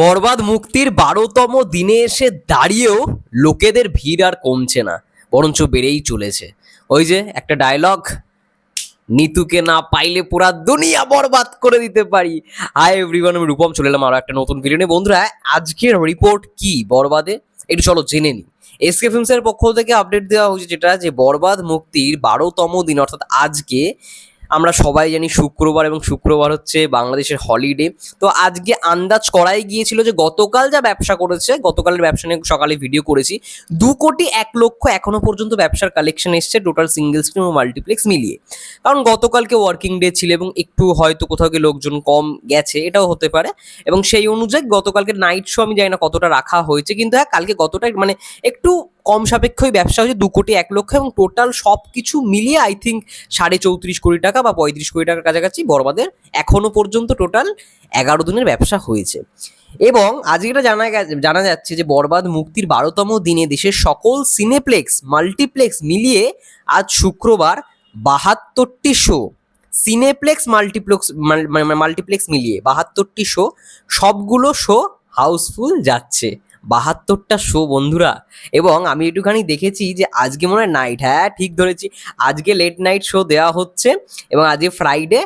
বরবাদ মুক্তির বারোতম দিনে এসে দাঁড়িয়েও লোকেদের ভিড় আর কমছে না, বরঞ্চ বেড়েই চলেছে। ওই যে একটা ডায়লগ নিতুকে না পাইলে পুরা দুনিয়া বরবাদ করে দিতে পারি। হাই এভরিওয়ান আমি রূপম, চলে এলাম আরও একটা নতুন ভিডিও বন্ধুরা, আজকের রিপোর্ট কি বরবাদে? একটু চলো জেনে নিই। এসকে ফিল্মসের পক্ষ থেকে আপডেট দেওয়া হয়েছে যেটা, যে বরবাদ মুক্তির বারোতম দিন, অর্থাৎ আজকে আমরা সবাই জানি শুক্রবার এবং শুক্রবার হচ্ছে বাংলাদেশের হলিডে তো আজকে আন্দাজ করাই গিয়েছিল যে গতকাল যা ব্যবসা করেছে, গতকালের ব্যবসা নিয়ে সকালে ভিডিও করেছি, দু কোটি এক লক্ষ এখনও পর্যন্ত ব্যবসার কালেকশন এসছে টোটাল সিঙ্গেল স্ক্রিন ও মাল্টিপ্লেক্স মিলিয়ে। কারণ গতকালকে ওয়ার্কিং ডে ছিল এবং একটু হয়তো কোথাও গিয়ে লোকজন কম গেছে, এটাও হতে পারে। এবং সেই অনুযায়ী গতকালকে নাইট শো আমি জানি না কতটা রাখা হয়েছে, কিন্তু হ্যাঁ কালকে গতটা মানে একটু কম সাপেক্ষই ব্যবসা হয়েছে দু কোটি এক লক্ষ এবং টোটাল সব কিছু মিলিয়ে আই থিঙ্ক সাড়ে চৌত্রিশ কোটি টাকা বা পঁয়ত্রিশ কোটি টাকার কাছাকাছি বরবাদের এখনও পর্যন্ত টোটাল এগারো দিনের ব্যবসা হয়েছে। এবং আজকে এটা জানা জানা যাচ্ছে যে বরবাদ মুক্তির বারোতম দিনে দেশের সকল সিনেপ্লেক্স মাল্টিপ্লেক্স মিলিয়ে আজ শুক্রবার বাহাত্তরটি শো সিনেপ্লেক্স মাল্টিপ্লেক্স মাল্টিপ্লেক্স মিলিয়ে বাহাত্তরটি শো সবগুলো শো হাউসফুল যাচ্ছে। বাহাত্তরটা শো বন্ধুরা। এবং আমি একটুখানি দেখেছি যে আজকে মনে হয় নাইট হ্যাঁ ঠিক ধরেছি। আজকে লেট নাইট শো দেওয়া হচ্ছে এবং আজকে ফ্রাইডে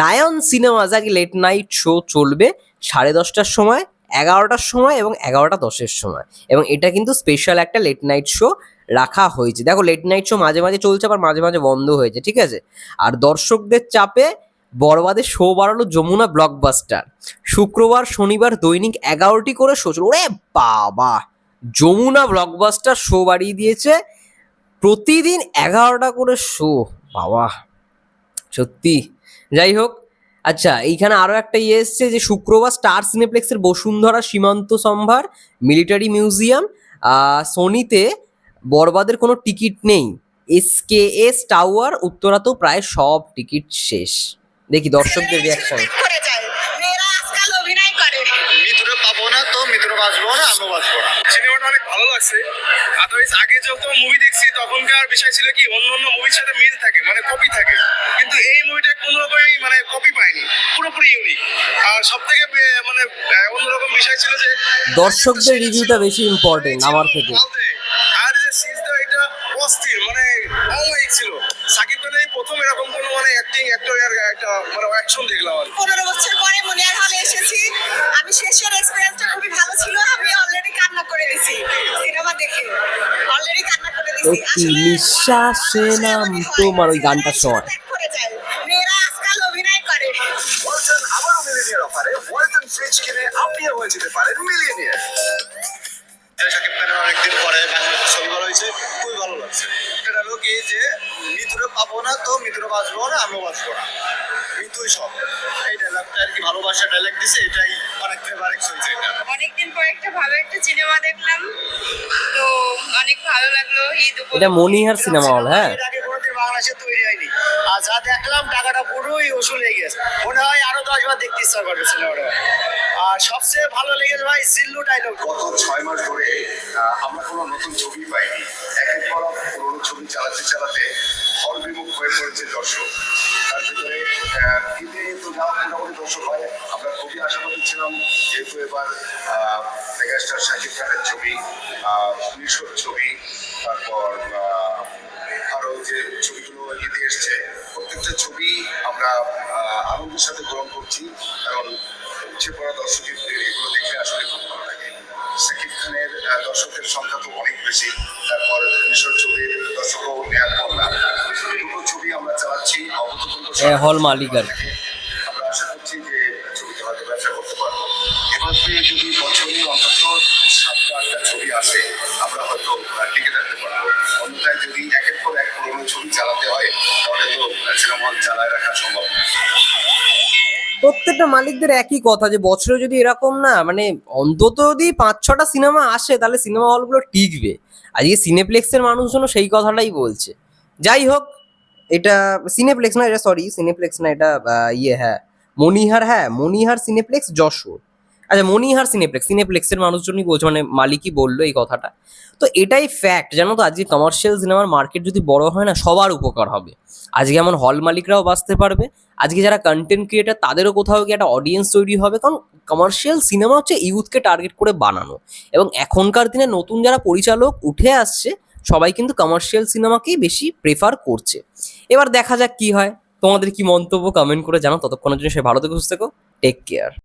লায়ন সিনেমাজ আজকে লেট নাইট শো চলবে সাড়ে দশটার সময়, এগারোটার সময় এবং এগারোটা দশের সময়। এবং এটা কিন্তু স্পেশাল একটা লেট নাইট শো রাখা হয়েছে। দেখো লেট নাইট শো মাঝে মাঝে চলছে, আবার মাঝে মাঝে বন্ধ হয়েছে, ঠিক আছে? আর দর্শকদের চাপে বড়বাদের শো বাড়ালো যমুনা ব্লকবাস্টার শুক্রবার, শনিবার দৈনিক এগারোটি করে শো ওরে বাবা! যমুনা ব্লকবাস্টার শো বাড়িয়ে দিয়েছে। প্রতিদিন এগারোটা করে শো বাবা! সত্যি। যাই হোক আচ্ছা এইখানে আরও একটা ইয়ে এসছে যে শুক্রবার স্টার সিনেপ্লেক্সের বসুন্ধরা সীমান্ত সম্ভার মিলিটারি মিউজিয়াম সোনিতে বরবাদের কোনো টিকিট নেই। এসকে এস টাওয়ার উত্তরাতেও প্রায় সব টিকিট শেষ। দেখি দর্শকদের রিয়াকশন করে যায়। মেয়েরা আজকাল অভিনয় করে। মিত্রে পাবো না তো মিত্র বাঁচবো না আমিও বাঁচবো না। সিনেমাটা অনেক ভালো লাগছে। আদারওয়াইজ আগে যখন মুভি দেখছি তখনকার বিষয় ছিল কি অন্য অন্য মুভির সাথে মিল থাকে মানে কপি থাকে। কিন্তু এই মুভিটা কোনো রকমই মানে কপি পায়নি পুরোপুরি ইউনিক আর সব থেকে মানে অন্যরকম বিষয় ছিল যে দর্শকদের রিভিউটা বেশি ইম্পর্টেন্ট আমার থেকে আর যে সিনটা এটা অস্থির। একটা মানে অ্যাকশন দেখলাম আর। পনেরো বছর পরে মনিয়ার হলে এসেছি। আমি শেষের এক্সপিরিয়েন্সটা খুবই ভালো ছিল আমি অলরেডি কান্না করে দিছি সিনেমা দেখে। অলরেডি কান্না করে দিছি। অতি নিঃশ্বাসে নাম তোমার ওই করে যায়। মেয়েরা আজকাল অভিনয় করে। ওয়ালটন আবারও মিলিনিয়ার অফারে ওয়ালটন ফ্রিজ কিনে আপনিও হয়ে যেতে পারেন মিলিয়নিয়ার শাকিব খানের অনেকদিন পরে বাংলাদেশে ছবি করা হয়েছে। খুবই ভালো লাগছে। কি যে মিত্রে পাবো না তো মিত্র বাঁচবো না আমিও বাঁচবো না। মৃত্যুই সব। এই ডায়লগটা আর কি ভালোবাসা ডায়লগ দিছে এটাই অনেক ফেভারিট চলছে এটা। অনেকদিন পর একটা ভালো একটা সিনেমা দেখলাম। তো অনেক ভালো লাগল ঈদ উপলক্ষে। এটা মনিহার সিনেমা হল হ্যাঁ? এর আগে কোনোদিন বাংলাদেশে তৈরি হয়নি। আর যা দেখলাম টাকাটা পুরোই ওসুল হয়ে গেছে। মনে হয় আরও দশ বার দেখতে ইচ্ছা করবে সিনেমাটা আর সবচেয়ে ভালো লেগেছে ভাই সিল্লু ডায়লগ গত ছয় মাস ধরে আমরা কোনো নতুন ছবি পাইনি। পুরোনো চালাতে চালাতে হল বিমুখ হয়ে পড়েছে দর্শক। তার ভিতরে ঈদে তো যা মোটামুটি দর্শক হয় আমরা খুবই আশাবাদী ছিলাম যেহেতু এবার মেগাস্টার শাকিব খানের ছবি মিশর ছবি তারপর আহ, আরও যে ছবিগুলো ঈদে এসছে প্রত্যেকটা ছবি আমরা আনন্দের সাথে গ্রহণ করছি কারণ উঠে পড়া দর্শকের এগুলো দেখলে আসলে খুব ভালো লাগে। সাকিব খানের দর্শকের সংখ্যা তো অনেক বেশি তারপর মিশর ছবির হল মালিক আর কি। প্রত্যেকটা মালিকদের একই কথা যে বছরে যদি এরকম না মানে অন্তত যদি পাঁচ ছটা সিনেমা আসে, তাহলে সিনেমা হলগুলো টিকবে আজকে সিনেপ্লেক্সের মানুষজনও সেই কথাটাই বলছে যাই হোক এটা সিনেপ্লেক্স না, এটা সরি সিনেপ্লেক্স না, এটা ইয়ে হ্যাঁ। মনিহার হ্যাঁ মনিহার সিনেপ্লেক্স যশোর। আচ্ছা মনিহার সিনেপ্লেক্স সিনেপ্লেক্সের মানুষজনই বলছে মানে মালিকই বলল এই কথাটা। তো এটাই ফ্যাক্ট জানো তো, আজকে কমার্শিয়াল সিনেমার মার্কেট যদি বড় হয় না, সবার উপকার হবে। আজকে এমন হল মালিকরাও বাঁচতে পারবে। আজকে যারা কন্টেন্ট ক্রিয়েটার তাদেরও কোথাও গিয়ে একটা অডিয়েন্স তৈরি হবে, কারণ কমার্শিয়াল সিনেমা হচ্ছে ইউথকে টার্গেট করে বানানো। এবং এখনকার দিনে নতুন যারা পরিচালক উঠে আসছে সবাই কিন্তু কমার্শিয়াল সিনেমাকেই বেশি প্রেফার করছে। এবার দেখা যাক কি হয়। তোমাদের কি মন্তব্য কমেন্ট করে জানো ততক্ষণের জন্য সে ভালো থেকে, সুস্থ থেকো। Take care